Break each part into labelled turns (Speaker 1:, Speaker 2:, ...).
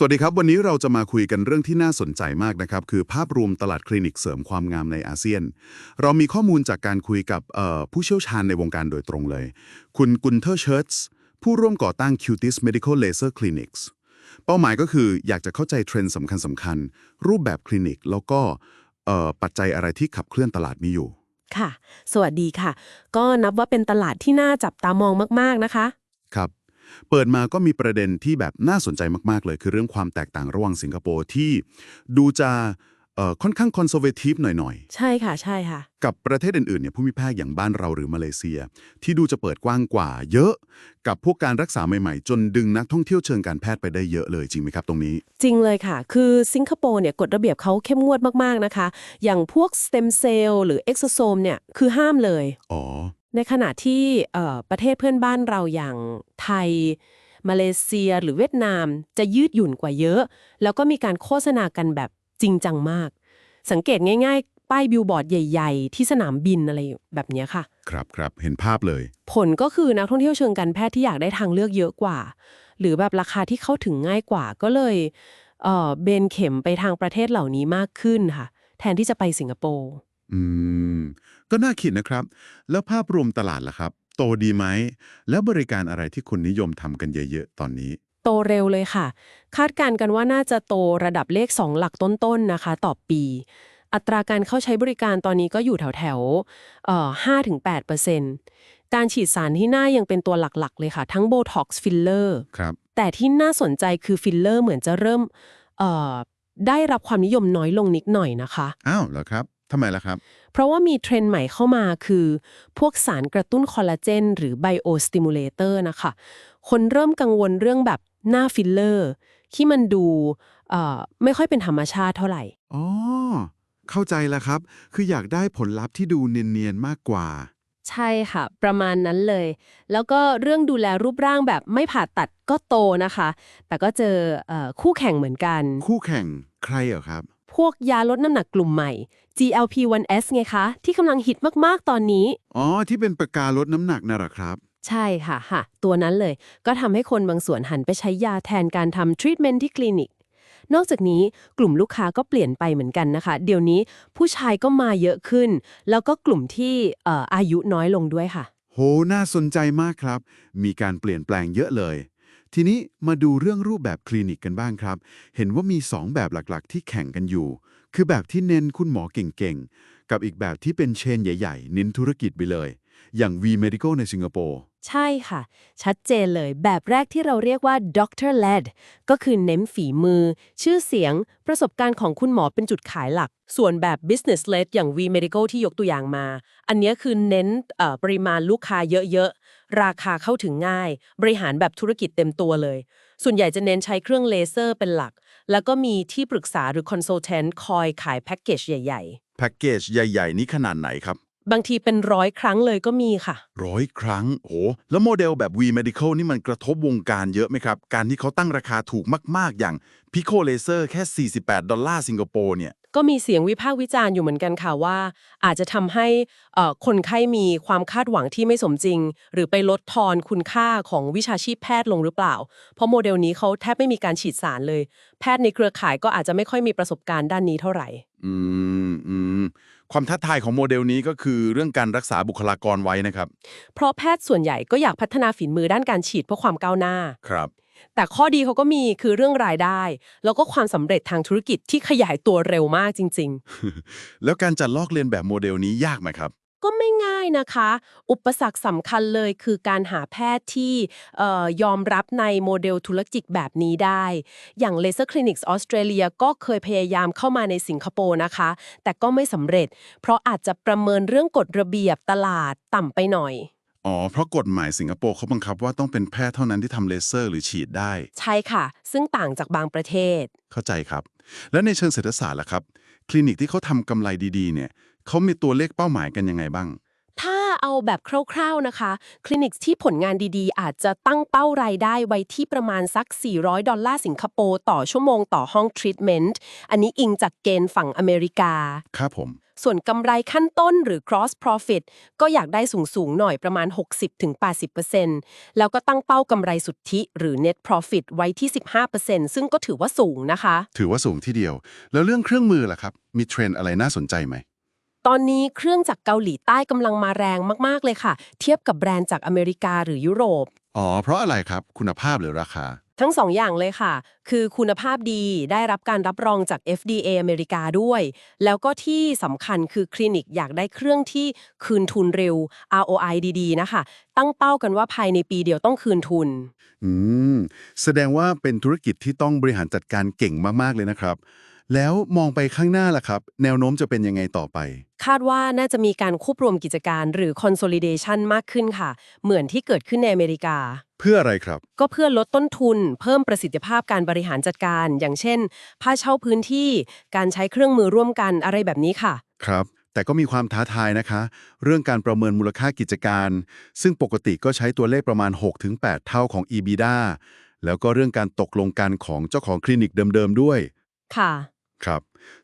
Speaker 1: สวัสดีครับ วันนี้เราจะมาคุยกันเรื่องที่น่าสนใจมากนะครับ คือภาพรวมตลาดคลินิกเสริมความงามในอาเซียน เรามีข้อมูลจากการคุยกับเอ่อผู้เชี่ยวชาญในวงการโดยตรงเลย คุณกุนเทอร์เชิร์ตส์ผู้ร่วมก่อตั้ง Cutis Medical Laser Clinics เป้าหมายก็คืออยากจะเข้าใจเทรนด์สำคัญสำคัญๆรูปแบบคลินิก แล้วก็เอ่อปัจจัยอะไรที่ขับเคลื่อนตลาดนี้อยู่
Speaker 2: ค่ะ สวัสดีค่ะ ก็นับว่าเป็นตลาดที่น่าจับตามองมาก ๆ นะคะ
Speaker 1: ครับ เปิดมาก็มีประเด็นที่แบบน่าสนใจมาก ๆ เลย คือเรื่องความแตกต่างระหว่างสิงคโปร์ที่ดูจะเอ่อค่อนข้างคอนเซอร์เวทีฟหน่อย
Speaker 2: ใช่ค่ะใช่ค่ะ
Speaker 1: ๆกับประเทศอื่นๆเนี่ยผู้มีแพทย์อย่างบ้านเราหรือมาเลเซีย ที่ดูจะเปิดกว้างกว่า เยอะ กับพวกการรักษาใหม่ๆ จนดึงนักท่องเที่ยวเชิงการแพทย์ไปได้เยอะเลยจริงไหมครับตรงนี้
Speaker 2: จริงเลยค่ะ คือสิงคโปร์เนี่ยกฎระเบียบเขาเข้มงวดมากๆนะคะ อย่างพวกสเต็มเซลล์หรือเอ็กโซโซมเนี่ยคือห้ามเลย
Speaker 1: อ๋อ
Speaker 2: ในขณะที่เอ่อประเทศเพื่อนบ้านเราอย่างไทย มาเลเซียหรือเวียดนามจะยืดหยุ่นกว่าเยอะ แล้วก็มีการโฆษณากันแบบจริงจังมาก สังเกตง่ายๆ ป้ายบิลบอร์ดใหญ่ ๆ ที่สนามบินอะไรแบบเนี้ยค่ะ
Speaker 1: ครับครับเห็นภาพเลย
Speaker 2: ผลก็คือนักท่องเที่ยวเชิงการแพทย์ที่อยากได้ทางเลือกเยอะกว่า หรือแบบราคาที่เข้าถึงง่ายกว่าก็เลยเอ่อเบนเข็มไปทางประเทศเหล่านี้มากขึ้นค่ะ แทนที่จะไปสิงคโปร์
Speaker 1: อืม ก็น่าคิดนะครับ แล้วภาพรวมตลาดล่ะครับ โตดีไหม แล้วบริการอะไรที่คนนิยมทำกันเยอะๆ ตอนนี้
Speaker 2: โตเร็วเลยค่ะ คาดการณ์กันว่าน่าจะโตระดับเลข 2 หลักต้นๆนะคะ ต่อปี อัตราการเข้าใช้บริการตอนนี้ก็อยู่แถวๆเอ่อ5-8%การฉีดสารที่หน้ายังเป็นตัวหลักๆ เลยค่ะ ทั้งโบท็อกซ์ฟิลเลอร์
Speaker 1: ครับ
Speaker 2: แต่ที่น่าสนใจคือฟิลเลอร์เหมือนจะเริ่มเอ่อได้รับความนิยมน้อยลงนิดหน่อยนะคะ
Speaker 1: อ้าวเหรอครับ ทำไมล่ะครับ
Speaker 2: เพราะว่ามีเทรนด์ใหม่เข้ามาคือ พวกสารกระตุ้นคอลลาเจน หรือไบโอสติมูเลเตอร์นะคะ คนเริ่มกังวลเรื่องแบบหน้าฟิลเลอร์ ที่มันดูเอ่อไม่ค่อยเป็นธรรมชาติเท่าไหร่
Speaker 1: อ๋อ เข้าใจแล้วครับ คืออยากได้ผลลัพธ์ที่ดูเนียนๆมากกว่า
Speaker 2: ใช่ค่ะ ประมาณนั้นเลย แล้วก็เรื่องดูแลรูปร่างแบบไม่ผ่าตัดก็โตนะคะ แต่ก็เจอเอ่อคู่แข่งเหมือนกัน
Speaker 1: คู่แข่งใครเหรอครับ
Speaker 2: พ วกยาลดน้ำหนักกลุ่มใหม่ GLP-1S ไงคะ ที่กำลังฮิตมากๆตอนนี้
Speaker 1: อ๋อ ที่เป็นประกาลดน้ำหนักน่ะเหรอครับ
Speaker 2: ใช่ค่ะค่ะตัวนั้นเลย ก็ทำให้คนบางส่วนหันไปใช้ยาแทนการทำทรีทเมนต์ที่คลินิก นอกจากนี้กลุ่มลูกค้าก็เปลี่ยนไปเหมือนกันนะคะ เดี๋ยวนี้ผู้ชายก็มาเยอะขึ้น แล้วก็กลุ่มที่เอ่ออายุน้อยลงด้วยค่ะ
Speaker 1: โห น่าสนใจมากครับ มีการเปลี่ยนแปลงเยอะเลย ทีนี้มาดูเรื่องรูปแบบคลินิกกันบ้างครับ เห็นว่ามี 2 แบบหลักๆ ที่แข่งกันอยู่ คือแบบที่เน้นคุณหมอเก่งๆ กับอีกแบบที่เป็นเชนใหญ่ๆ เน้นธุรกิจไปเลย อย่าง V Medical ในสิงคโปร์
Speaker 2: ใช่ค่ะ ชัดเจนเลยแบบแรกที่เราเรียกว่า doctor led ก็คือเน้นฝีมือ ชื่อเสียง ประสบการณ์ของคุณหมอเป็นจุดขายหลัก ส่วนแบบ business led อย่าง V Medical ที่ยกตัวอย่างมา อันนี้คือเน้นปริมาณลูกค้าเยอะๆ ราคาเข้าถึงง่าย บริหารแบบธุรกิจเต็มตัวเลย ส่วนใหญ่จะเน้นใช้เครื่องเลเซอร์เป็นหลัก แล้วก็มีที่ปรึกษาหรือ consultant คอยขายแพ็กเกจใหญ่
Speaker 1: แพ็กเกจใหญ่ ๆ นี้ขนาดไหนครับ
Speaker 2: ๆบางทีเป็นร้อยครั้งเลยก็มีค่ะ
Speaker 1: ร้อยครั้งโหแล้วโมเดลแบบ V Medical นี่มันกระทบวงการเยอะไหมครับ การที่เขาตั้งราคาถูกมาก ๆ อย่าง Pico Laser แค่ 48 ดอลลาร์สิงคโปร์เนี่ย
Speaker 2: ก็มีเสียงวิพากษ์วิจารณ์อยู่เหมือนกันค่ะว่า อาจจะทำให้เอ่อคนไข้มีความคาดหวังที่ไม่สมจริง หรือไปลดทอนคุณค่าของวิชาชีพแพทย์ลงหรือเปล่า เพราะโมเดลนี้เขาแทบไม่มีการฉีดสารเลย แพทย์ในเครือข่ายก็อาจจะไม่ค่อยมีประสบการณ์ด้านนี้เท่าไหร่
Speaker 1: อืมอืมความท้าทายของโมเดลนี้ก็คือเรื่องการรักษาบุคลากรไว้นะครับ
Speaker 2: เพราะแพทย์ส่วนใหญ่ก็อยากพัฒนาฝีมือด้านการฉีดเพื่อความก้าวหน้า
Speaker 1: ครับ
Speaker 2: แต่ข้อดีเขาก็มีคือเรื่องรายได้ แล้วก็ความสำเร็จทางธุรกิจที่ขยายตัวเร็วมากจริง ๆ
Speaker 1: แล้วการจัดลอกเลียนแบบโมเดลนี้ยากไหมครับ
Speaker 2: ก็ไม่ง่ายนะคะ อุปสรรคสำคัญเลยคือการหาแพทย์ที่เอ่อยอมรับในโมเดลธุรกิจแบบนี้ได้ อย่าง Laser Clinics ออสเตรเลียก็เคยพยายามเข้ามาในสิงคโปร์นะคะ แต่ก็ไม่สำเร็จ เพราะอาจจะประเมินเรื่องกฎระเบียบตลาดต่ำไปหน่อย
Speaker 1: อ๋อ เพราะกฎหมายสิงคโปร์เขาบังคับว่าต้องเป็นแพทย์เท่านั้นที่ทำเลเซอร์หรือฉีดได้
Speaker 2: ใช่ค่ะ ซึ่งต่างจากบางประเทศ
Speaker 1: เข้าใจครับ แล้วในเชิงเศรษฐศาสตร์ล่ะครับ คลินิกที่เขาทำกำไรดีๆ เนี่ยเขามีตัวเลขเป้าหมายกันยังไงบ้าง
Speaker 2: ถ้าเอาแบบคร่าวๆนะคะ คลินิกที่ผลงานดีๆ อาจจะตั้งเป้ารายได้ไว้ที่ประมาณสัก 400 ดอลลาร์สิงคโปร์ต่อชั่วโมงต่อห้องทรีทเมนต์อันนี้อิงจากเกณฑ์ฝั่งอเมริกา
Speaker 1: ครับผม
Speaker 2: ส่วนกำไรขั้นต้นหรือ cross profit ก็อยากได้สูง ๆ หน่อยประมาณ 60-80%แล้วก็ตั้งเป้ากำไรสุทธิหรือ net profit ไว้ที่ 15%ซึ่งก็ถือว่าสูงนะคะ
Speaker 1: ถือว่าสูงทีเดียว แล้วเรื่องเครื่องมือล่ะครับ มีเทรนด์อะไรน่าสนใจไหม
Speaker 2: ตอนนี้เครื่องจากเกาหลีใต้กำลังมาแรงมากๆเลยค่ะ เทียบกับแบรนด์จากอเมริกาหรือยุโรป
Speaker 1: อ๋อ เพราะอะไรครับ คุณภาพหรือราคา
Speaker 2: ทั้งสองอย่างเลยค่ะ คือคุณภาพดีได้รับการรับรองจาก FDA อเมริกาด้วย แล้วก็ที่สำคัญคือคลินิกอยากได้เครื่องที่คืนทุนเร็ว ROI ดีๆ นะคะ ตั้งเป้ากันว่าภายในปีเดียวต้องคืนทุน
Speaker 1: อืม แสดงว่าเป็นธุรกิจที่ต้องบริหารจัดการเก่งมาก ๆ เลยนะครับ แล้วมองไปข้างหน้าล่ะครับ แนวโน้มจะเป็นยังไงต่อไป
Speaker 2: คาดว่าน่าจะมีการควบรวมกิจการหรือ consolidation มากขึ้นค่ะ เหมือนที่เกิดขึ้นในอเมริกา
Speaker 1: เพื่ออะไรครับ
Speaker 2: ก็เพื่อลดต้นทุน เพิ่มประสิทธิภาพการบริหารจัดการ อย่างเช่นค่าเช่าพื้นที่การใช้เครื่องมือร่วมกันอะไรแบบนี้ค่ะ
Speaker 1: ครับ แต่ก็มีความท้าทายนะคะ เรื่องการประเมินมูลค่ากิจการ ซึ่งปกติก็ใช้ตัวเลขประมาณ 6-8 เท่าของ EBITDA แล้วก็เรื่องการตกลงกันของเจ้าของคลินิกเดิมๆด้วย
Speaker 2: ค่ะ
Speaker 1: ครับ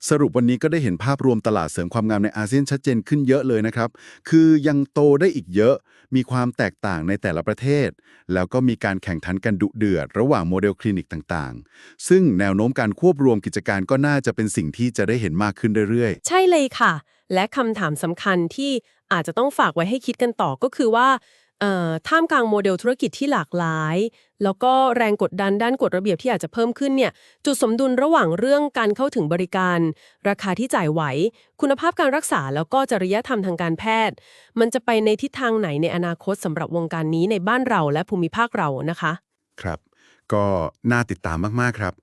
Speaker 1: สรุปวันนี้ก็ได้เห็นภาพรวมตลาดเสริมความงามในอาเซียนชัดเจนขึ้นเยอะเลยนะครับ คือยังโตได้อีกเยอะ มีความแตกต่างในแต่ละประเทศ แล้วก็มีการแข่งขันกันดุเดือด ระหว่างโมเดลคลินิกต่างๆ ซึ่งแนวโน้มการควบรวมกิจการก็น่าจะเป็นสิ่งที่จะได้เห็นมากขึ้นเรื่อยๆ
Speaker 2: ใช่เลยค่ะ และคำถามสำคัญที่อาจจะต้องฝากไว้ให้คิดกันต่อก็คือว่า ท่ามกลางโมเดลธุรกิจที่หลากหลาย แล้วก็แรงกดดันด้านกฎระเบียบที่อาจจะเพิ่มขึ้นเนี่ยจุดสมดุลระหว่างเรื่องการเข้าถึงบริการ ราคาที่จ่ายไหว คุณภาพการรักษาแล้วก็จริยธรรมทางการแพทย์ มันจะไปในทิศทางไหนในอนาคตสำหรับวงการนี้ในบ้านเราและภูมิภาคเรานะคะ
Speaker 1: ครับ ก็น่าติดตามมากๆครับ